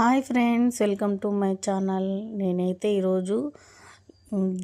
Hi friends welcome to my channel. నేనైతే ఈరోజు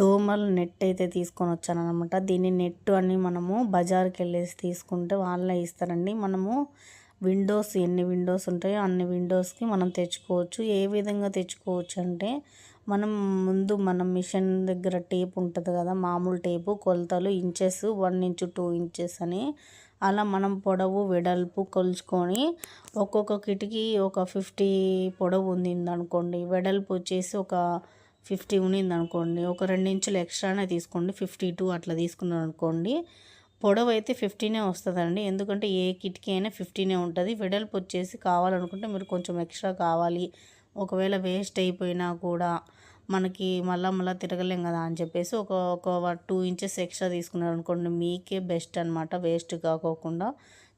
దోమల నెట్ అయితే తీసుకొని వచ్చాను అనమాట దీన్ని నెట్ అని మనము బజార్కి వెళ్ళేసి తీసుకుంటే వాళ్ళే ఇస్తారండి. మనము విండోస్ ఎన్ని విండోస్ ఉంటాయో అన్ని విండోస్కి మనం తెచ్చుకోవచ్చు. ఏ విధంగా తెచ్చుకోవచ్చు అంటే మనం ముందు మనం మిషన్ దగ్గర టేప్ ఉంటుంది కదా మామూలు టేపు కొలతలు inches one inch two inches అని అలా మనం పొడవు వెడల్పు కొలుచుకొని ఒక్కొక్క కిటికీ ఒక ఫిఫ్టీ పొడవు ఉందనుకోండి వెడల్పు వచ్చేసి ఒక ఫిఫ్టీ ఉన్నింది అనుకోండి ఒక రెండు ఇంచులు ఎక్స్ట్రానే తీసుకోండి. ఫిఫ్టీ టూ అట్లా తీసుకున్నాను అనుకోండి పొడవు అయితే ఫిఫ్టీనే వస్తుందండి. ఎందుకంటే ఏ కిటికీ అయినా ఫిఫ్టీనే ఉంటుంది. వెడల్పు వచ్చేసి కావాలనుకుంటే మీరు కొంచెం ఎక్స్ట్రా కావాలి. ఒకవేళ వేస్ట్ అయిపోయినా కూడా మనకి మళ్ళీ మళ్ళీ తిరగలేం కదా అని చెప్పేసి ఒక ఒక టూ ఇంచెస్ ఎక్స్ట్రా తీసుకున్నారు అనుకోండి మీకే బెస్ట్ అనమాట వేస్ట్ కాకోకుండా.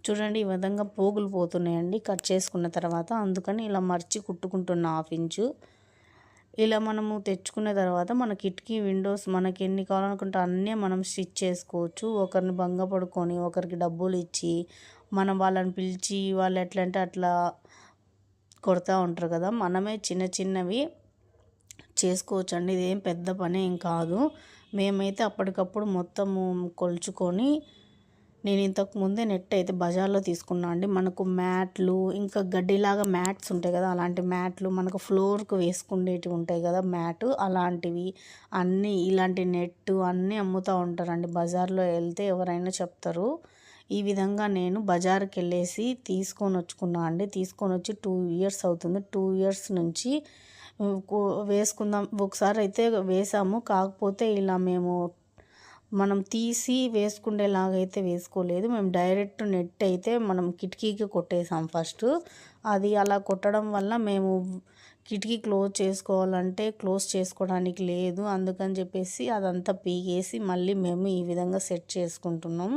చూడండి ఈ విధంగా పోగులు పోతున్నాయండి. కట్ చేసుకున్న తర్వాత అందుకని ఇలా మర్చి కుట్టుకుంటున్న హాఫ్ ఇంచు. ఇలా మనము తెచ్చుకున్న తర్వాత మన కిటికీ విండోస్ మనకి ఎన్ని కావాలనుకుంటే అన్నీ మనం స్టిచ్ చేసుకోవచ్చు. ఒకరిని భంగపడుకొని ఒకరికి డబ్బులు ఇచ్చి మనం వాళ్ళని పిలిచి వాళ్ళు ఎట్లా అంటే అట్లా కొడతా ఉంటారు కదా. మనమే చిన్న చిన్నవి చేసుకోవచ్చండి. ఇదేం పెద్ద పని ఏం కాదు. మేమైతే అప్పటికప్పుడు మొత్తము కొలుచుకొని నేను ఇంతకు ముందే నెట్ అయితే బజార్లో తీసుకున్నా అండి. మనకు మ్యాట్లు ఇంకా గడ్డిలాగా మ్యాట్స్ ఉంటాయి కదా అలాంటి మ్యాట్లు మనకు ఫ్లోర్కు వేసుకునేటివి ఉంటాయి కదా మ్యాట్ అలాంటివి అన్నీ ఇలాంటి నెట్ అన్నీ అమ్ముతూ ఉంటారండి. బజార్లో వెళ్తే ఎవరైనా చెప్తారు ఈ విధంగా నేను బజార్కి వెళ్ళేసి తీసుకొని వచ్చుకున్నా అండి. తీసుకొని వచ్చి టూ ఇయర్స్ అవుతుంది. టూ ఇయర్స్ నుంచి వేసుకుందాం ఒకసారి అయితే వేసాము. కాకపోతే ఇలా మేము మనం తీసి వేసుకునేలాగా అయితే వేసుకోలేదు. మేము డైరెక్ట్ నెట్ అయితే మనం కిటికీకి కొట్టేసాం ఫస్ట్. అది అలా కొట్టడం వల్ల మేము కిటికీ క్లోజ్ చేసుకోవాలంటే క్లోజ్ చేసుకోవడానికి లేదు. అందుకని చెప్పేసి అదంతా పీకేసి మళ్ళీ మేము ఈ విధంగా సెట్ చేసుకుంటున్నాం.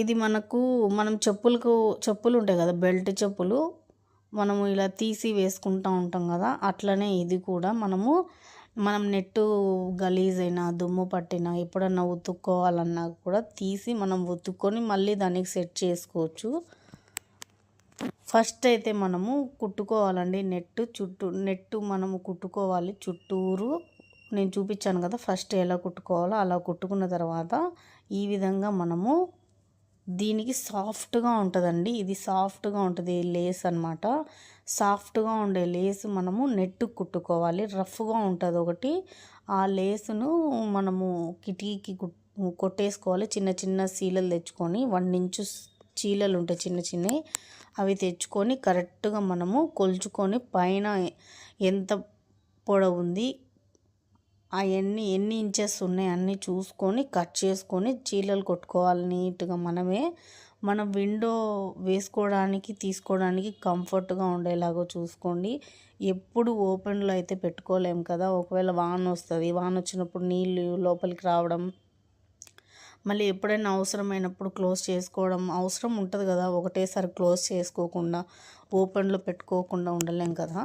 ఇది మనకు మనం చెప్పులకు చెప్పులు ఉంటాయి కదా బెల్ట్ చెప్పులు. మనము ఇలా తీసి వేసుకుంటూ ఉంటాం కదా అట్లనే ఇది కూడా మనము మనం నెట్టు గలీజ్ అయినా దుమ్ము పట్టినా ఎప్పుడన్నా ఉతుక్కోవాలన్నా కూడా తీసి మనం ఉతుక్కొని మళ్ళీ దానికి సెట్ చేసుకోవచ్చు. ఫస్ట్ అయితే మనము కుట్టుకోవాలండి నెట్టు చుట్టూ నెట్టు మనము కుట్టుకోవాలి చుట్టూరు. నేను చూపించాను కదా ఫస్ట్ ఎలా కుట్టుకోవాలో అలా కుట్టుకున్న తర్వాత ఈ విధంగా మనము దీనికి సాఫ్ట్గా ఉంటుందండి. ఇది సాఫ్ట్గా ఉంటుంది లేస్ అనమాట సాఫ్ట్గా ఉండే లేస్ మనము నెట్టు కుట్టుకోవాలి. రఫ్గా ఉంటుంది ఒకటి. ఆ లేసును మనము కిటికీకి కొట్టేసుకోవాలి. చిన్న చిన్న చీలలు తెచ్చుకొని వన్ ఇంచు చీలలు ఉంటాయి చిన్న చిన్నవి అవి తెచ్చుకొని కరెక్ట్గా మనము కొలుచుకొని పైన ఎంత పొడవు ఉంది అవన్నీ ఎన్ని ఇంచెస్ ఉన్నాయి అన్నీ చూసుకొని కట్ చేసుకొని చీలలు కొట్టుకోవాలి నీట్గా మనమే. మన విండో వేసుకోవడానికి తీసుకోవడానికి కంఫర్ట్గా ఉండేలాగా చూసుకోండి. ఎప్పుడు ఓపెన్లో అయితే పెట్టుకోలేము కదా ఒకవేళ వాన వస్తుంది వాన వచ్చినప్పుడు నీళ్ళు లోపలికి రావడం మళ్ళీ ఎప్పుడైనా అవసరమైనప్పుడు క్లోజ్ చేసుకోవడం అవసరం ఉంటుంది కదా ఒకటేసారి క్లోజ్ చేసుకోకుండా ఓపెన్లో పెట్టుకోకుండా ఉండలేం కదా.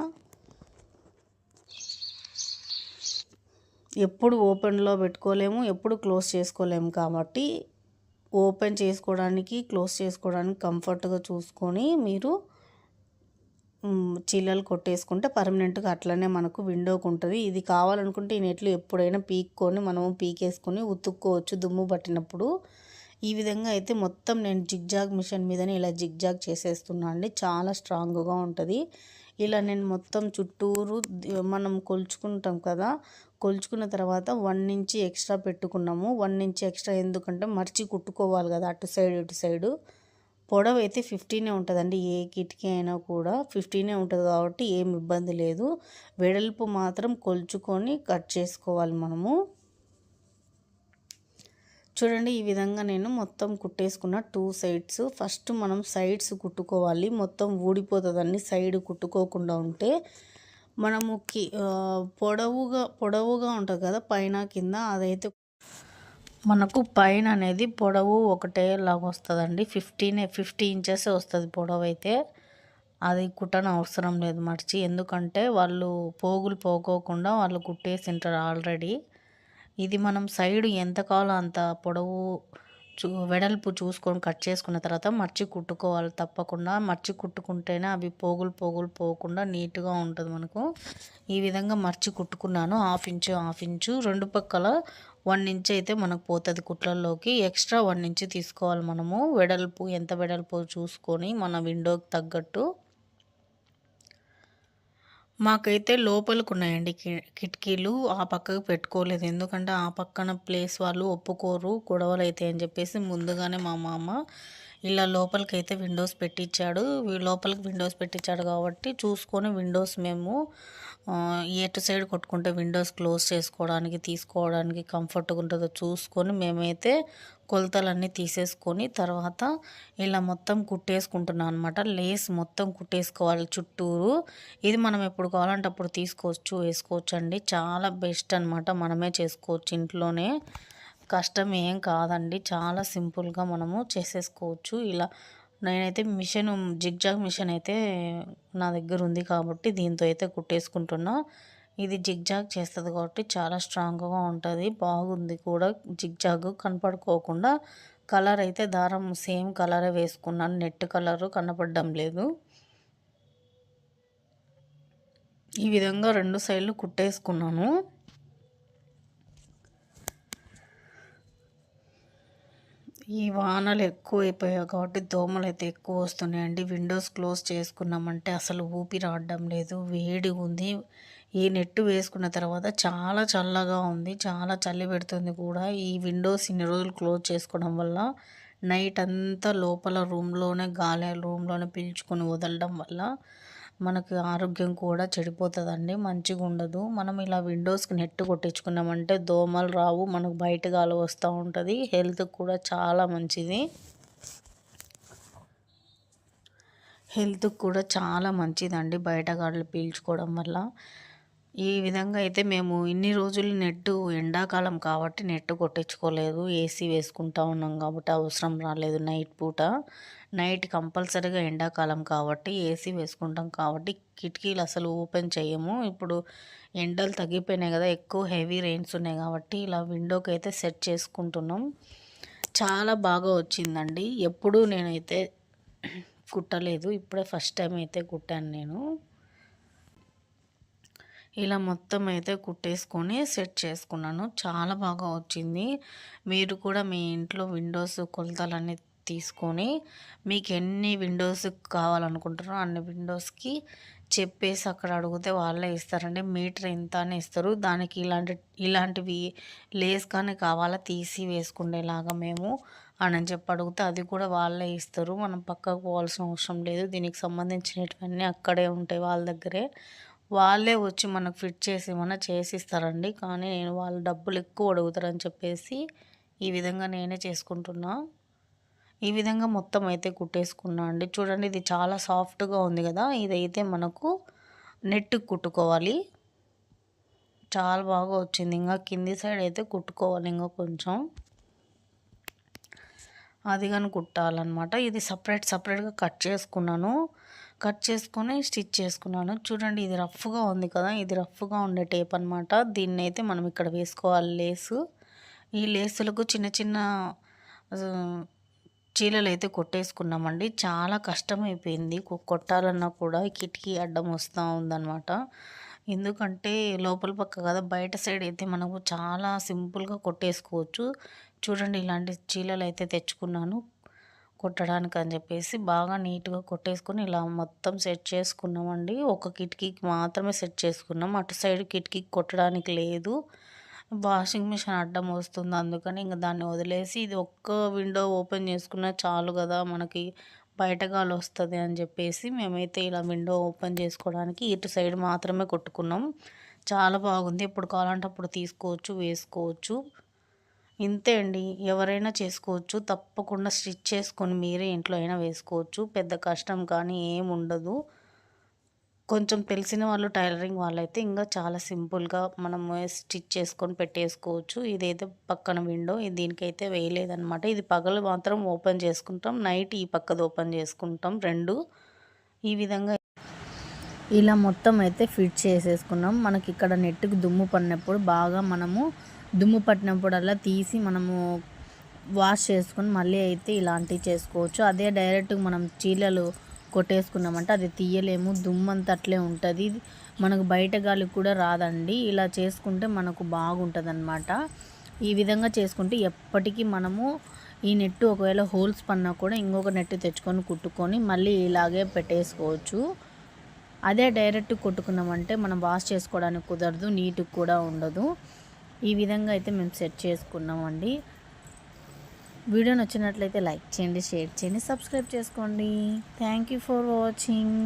ఎప్పుడు ఓపెన్లో పెట్టుకోలేము ఎప్పుడు క్లోజ్ చేసుకోలేము కాబట్టి ఓపెన్ చేసుకోవడానికి క్లోజ్ చేసుకోవడానికి కంఫర్ట్గా చూసుకొని మీరు చీలలు కొట్టేసుకుంటే పర్మనెంట్గా అట్లనే మనకు విండోకి ఉంటుంది. ఇది కావాలనుకుంటే ఈ నెట్లు ఎప్పుడైనా పీక్కొని మనము పీకేసుకొని ఉతుక్కోవచ్చు దుమ్ము పట్టినప్పుడు. ఈ విధంగా అయితే మొత్తం నేను జిగ్జాగ్ మిషన్ మీదనే ఇలా జిగ్జాగ్ చేసేస్తున్నా అండి. చాలా స్ట్రాంగ్గా ఉంటుంది. ఇలా నేను మొత్తం చుట్టూరు మనం కొలుచుకుంటాం కదా కొలుచుకున్న తర్వాత వన్ ఇంచి ఎక్స్ట్రా పెట్టుకున్నాము. వన్ ఇంచి ఎక్స్ట్రా ఎందుకంటే మర్చి కుట్టుకోవాలి కదా అటు సైడ్ ఇటు సైడు. పొడవు అయితే ఫిఫ్టీనే ఉంటుందండి. ఏ కిటికీ అయినా కూడా ఫిఫ్టీనే ఉంటుంది కాబట్టి ఏం ఇబ్బంది లేదు. వెడల్పు మాత్రం కొలుచుకొని కట్ చేసుకోవాలి మనము. చూడండి ఈ విధంగా నేను మొత్తం కుట్టేసుకున్న టూ సైడ్స్ ఫస్ట్ మనం సైడ్స్ కుట్టుకోవాలి. మొత్తం ఊడిపోతుందండి సైడ్ కుట్టుకోకుండా ఉంటే మనము కి పొడవుగా పొడవుగా ఉంటుంది కదా పైన కింద అదైతే మనకు పైన అనేది పొడవు ఒకటే లాగా వస్తుందండి. ఫిఫ్టీన్ ఫిఫ్టీ ఇంచెస్ వస్తుంది పొడవు అయితే అది కుట్టన అవసరం లేదు మర్చి. ఎందుకంటే వాళ్ళు పోగులు పోకోకుండా వాళ్ళు కుట్టేసింటారు ఆల్రెడీ ఇది మనం సైడ్ ఎంత కావాలో అంత పొడవు చూ వెడల్పు చూసుకొని కట్ చేసుకున్న తర్వాత మర్చి కుట్టుకోవాలి తప్పకుండా. మర్చి కుట్టుకుంటేనే అవి పోగులు పోగులు పోకుండా నీట్గా ఉంటుంది మనకు. ఈ విధంగా మర్చి కుట్టుకున్నాను. Half inch half inch. రెండు పక్కల వన్ ఇంచ్ అయితే మనకు పోతుంది కుట్లల్లోకి. ఎక్స్ట్రా వన్ ఇంచ్ తీసుకోవాలి మనము. వెడల్పు ఎంత వెడల్పు చూసుకొని మన విండోకి తగ్గట్టు మాకైతే లోపలికి ఉన్నాయండి కిటికీలు ఆ పక్కకు పెట్టుకోలేదు. ఎందుకంటే ఆ పక్కన ప్లేస్ వాళ్ళు ఒప్పుకోరు గొడవలు అయితే అని చెప్పేసి ముందుగానే మా మామ ఇలా లోపలికి అయితే విండోస్ పెట్టించాడు లోపలికి విండోస్ పెట్టించాడు కాబట్టి చూసుకొని విండోస్ మేము ఎటు సైడ్ కొట్టుకుంటే విండోస్ క్లోజ్ చేసుకోవడానికి తీసుకోవడానికి కంఫర్ట్గా ఉంటుందో చూసుకొని మేమైతే కొలతలన్నీ తీసేసుకొని తర్వాత ఇలా మొత్తం కుట్టేసుకుంటున్నాం అనమాట లేస్ మొత్తం కుట్టేసుకోవాలి చుట్టూరు. ఇది మనం ఎప్పుడు కావాలంటే అప్పుడు తీసుకోవచ్చు వేసుకోవచ్చు అండి చాలా బెస్ట్ అనమాట మనమే చేసుకోవచ్చు ఇంట్లోనే. కష్టం ఏం కాదండి. చాలా సింపుల్గా మనము చేసేసుకోవచ్చు. ఇలా నేనైతే మిషన్ జిగ్జాగ్ మిషన్ అయితే నా దగ్గర ఉంది కాబట్టి దీంతో అయితే కుట్టేసుకుంటున్నా. ఇది జిగ్జాగ్ చేస్తుంది కాబట్టి చాలా స్ట్రాంగ్గా ఉంటుంది. బాగుంది కూడా జిగ్జాగ్ కనపడుకోకుండా. కలర్ అయితే దారం సేమ్ కలరే వేసుకున్నాను. నెట్ కలరు కనపడడం లేదు. ఈ విధంగా రెండు సైడ్లు కుట్టేసుకున్నాను. ఈ వానలు ఎక్కువైపోయాయి కాబట్టి దోమలు అయితే ఎక్కువ వస్తున్నాయండి. విండోస్ క్లోజ్ చేసుకున్నామంటే అసలు ఊపిరి ఆడడం లేదు. వేడి ఉంది. ఈ నెట్ వేసుకున్న తర్వాత చాలా చల్లగా ఉంది. చాలా చలి పెడుతుంది కూడా. ఈ విండోస్ ఇన్ని రోజులు క్లోజ్ చేసుకోవడం వల్ల నైట్ అంతా లోపల రూమ్లోనే గాలి రూమ్లోనే పీల్చుకొని వదలడం వల్ల మనకు ఆరోగ్యం కూడా చెడిపోతుందండి మంచిగా ఉండదు మనం ఇలా విండోస్కి నెట్ కొట్టించుకున్నామంటే దోమలు రావు మనకు బయట గాలి వస్తూ ఉంటుంది హెల్త్కి కూడా చాలా మంచిది. హెల్త్కి కూడా చాలా మంచిదండి బయట గాడులు పీల్చుకోవడం వల్ల. ఈ విధంగా అయితే మేము ఇన్ని రోజులు నెట్ ఎండాకాలం కాబట్టి నెట్ కొట్టించుకోలేదు. ఏసీ వేసుకుంటా ఉన్నాం కాబట్టి అవసరం రాలేదు నైట్ పూట. నైట్ కంపల్సరీగా ఎండాకాలం కాబట్టి ఏసీ వేసుకుంటాం కాబట్టి కిటికీలు అసలు ఓపెన్ చేయము ఇప్పుడు ఎండలు తగ్గిపోయినాయి కదా ఎక్కువ హెవీ రెయిన్స్ ఉన్నాయి కాబట్టి ఇలా విండోకి అయితే సెట్ చేసుకుంటున్నాం. చాలా బాగా వచ్చిందండి. ఎప్పుడూ నేనైతే కుట్టలేదు ఇప్పుడే ఫస్ట్ టైం అయితే కుట్టాను నేను. ఇలా మొత్తం అయితే కుట్టేసుకొని సెట్ చేసుకున్నాను. చాలా బాగా వచ్చింది. మీరు కూడా మీ ఇంట్లో విండోస్ కొలతలన్నీ తీసుకొని మీకు ఎన్ని విండోస్ కావాలనుకుంటారో అన్ని విండోస్కి చెప్పేసి అక్కడ అడిగితే వాళ్ళే ఇస్తారండి. మీటర్ ఎంత అని ఇస్తారు. దానికి ఇలాంటి ఇలాంటివి లేస్ కానీ కావాలా తీసి వేసుకునేలాగా మేము అని చెప్పి అడిగితే అది కూడా వాళ్ళే ఇస్తారు. మనం పక్కకు పోవాల్సిన అవసరం లేదు. దీనికి సంబంధించినటువన్నీ అక్కడే ఉంటాయి వాళ్ళ దగ్గరే. వాళ్ళే వచ్చి మనకు ఫిట్ చేసి ఏమన్నా చేసిస్తారండి. కానీ నేను వాళ్ళు డబ్బులు ఎక్కువ అడుగుతారని చెప్పేసి ఈ విధంగా నేనే చేసుకుంటున్నా. ఈ విధంగా మొత్తం అయితే కుట్టేసుకున్నా అండి. చూడండి ఇది చాలా సాఫ్ట్గా ఉంది కదా. ఇదైతే మనకు నెట్ కుట్టుకోవాలి. చాలా బాగా వచ్చింది. ఇంకా కింది సైడ్ అయితే కుట్టుకోవాలి ఇంకా కొంచెం. అది కానీ కుట్టాలన్నమాట. ఇది సపరేట్ సపరేట్గా కట్ చేసుకున్నాను. కట్ చేసుకొని స్టిచ్ చేసుకున్నాను. చూడండి ఇది రఫ్గా ఉంది కదా ఇది రఫ్గా ఉండే టేప్ అనమాట దీన్ని అయితే మనం ఇక్కడ వేసుకోవాలి లేసు. ఈ లేసులకు చిన్న చిన్న చీలలు అయితే కొట్టేసుకున్నామండి. చాలా కష్టమైపోయింది. కొట్టాలన్నా కూడా కిటికీ అడ్డం వస్తూ ఉందన్నమాట. ఎందుకంటే లోపల పక్క కదా బయట సైడ్ అయితే మనకు చాలా సింపుల్గా కొట్టేసుకోవచ్చు. చూడండి ఇలాంటి చీలలు అయితే తెచ్చుకున్నాను. కొట్టడానికి అని చెప్పేసి బాగా నీట్గా కొట్టేసుకొని ఇలా మొత్తం సెట్ చేసుకున్నామండి. ఒక కిటికీకి మాత్రమే సెట్ చేసుకున్నాం. అటు సైడ్ కిటికీకి కొట్టడానికి లేదు. వాషింగ్ మిషన్ అడ్డం వస్తుంది. అందుకని ఇంక దాన్ని వదిలేసి ఇది ఒక్క విండో ఓపెన్ చేసుకున్నా చాలు కదా మనకి బయట గాలి వస్తుంది అని చెప్పేసి మేమైతే ఇలా విండో ఓపెన్ చేసుకోవడానికి ఇటు సైడ్ మాత్రమే కొట్టుకున్నాం. చాలా బాగుంది. ఎప్పుడు కావాలంటే అప్పుడు తీసుకోవచ్చు వేసుకోవచ్చు. ఇంతే అండి. ఎవరైనా చేసుకోవచ్చు. తప్పకుండా స్టిచ్ చేసుకొని మీరే ఇంట్లో అయినా వేసుకోవచ్చు. పెద్ద కష్టం కానీ ఏం ఉండదు. కొంచెం తెలిసిన వాళ్ళు టైలరింగ్ వాళ్ళైతే ఇంకా చాలా సింపుల్గా మనం స్టిచ్ చేసుకొని పెట్టేసుకోవచ్చు. ఇదైతే పక్కన విండో దీనికైతే వేయలేదనమాట ఇది పగలు మాత్రం ఓపెన్ చేసుకుంటాం. నైట్ ఈ పక్కది ఓపెన్ చేసుకుంటాం. రెండు ఈ విధంగా ఇలా మొత్తం అయితే ఫిట్ చేసేసుకున్నాం. మనకి ఇక్కడ నెట్టుకు దుమ్ము పడినప్పుడు బాగా మనము దుమ్ము పట్టినప్పుడల్లా తీసి మనము వాష్ చేసుకొని మళ్ళీ అయితే ఇలాంటివి చేసుకోవచ్చు. అదే డైరెక్ట్ మనం చీలలు కొట్టేసుకున్నామంటే అది తీయలేము. దుమ్మంతా అట్లే ఉంటుంది. మనకు బయట గాలి కూడా రాదండి. ఇలా చేసుకుంటే మనకు బాగుంటుంది అనమాట ఈ విధంగా చేసుకుంటే ఎప్పటికీ మనము ఈ నెట్టు ఒకవేళ హోల్స్ పన్నా కూడా ఇంకొక నెట్టు తెచ్చుకొని కుట్టుకొని మళ్ళీ ఇలాగే పెట్టేసుకోవచ్చు. అదే డైరెక్ట్ కొట్టుకున్నామంటే మనం వాష్ చేసుకోవడానికి కుదరదు. నీట్గా కూడా ఉండదు. ఈ విధంగా అయితే మేము సెట్ చేసుకున్నామండి. వీడియో నచ్చినట్లయితే లైక్ చేయండి షేర్ చేయండి సబ్స్క్రైబ్ చేసుకోండి. Thank you for watching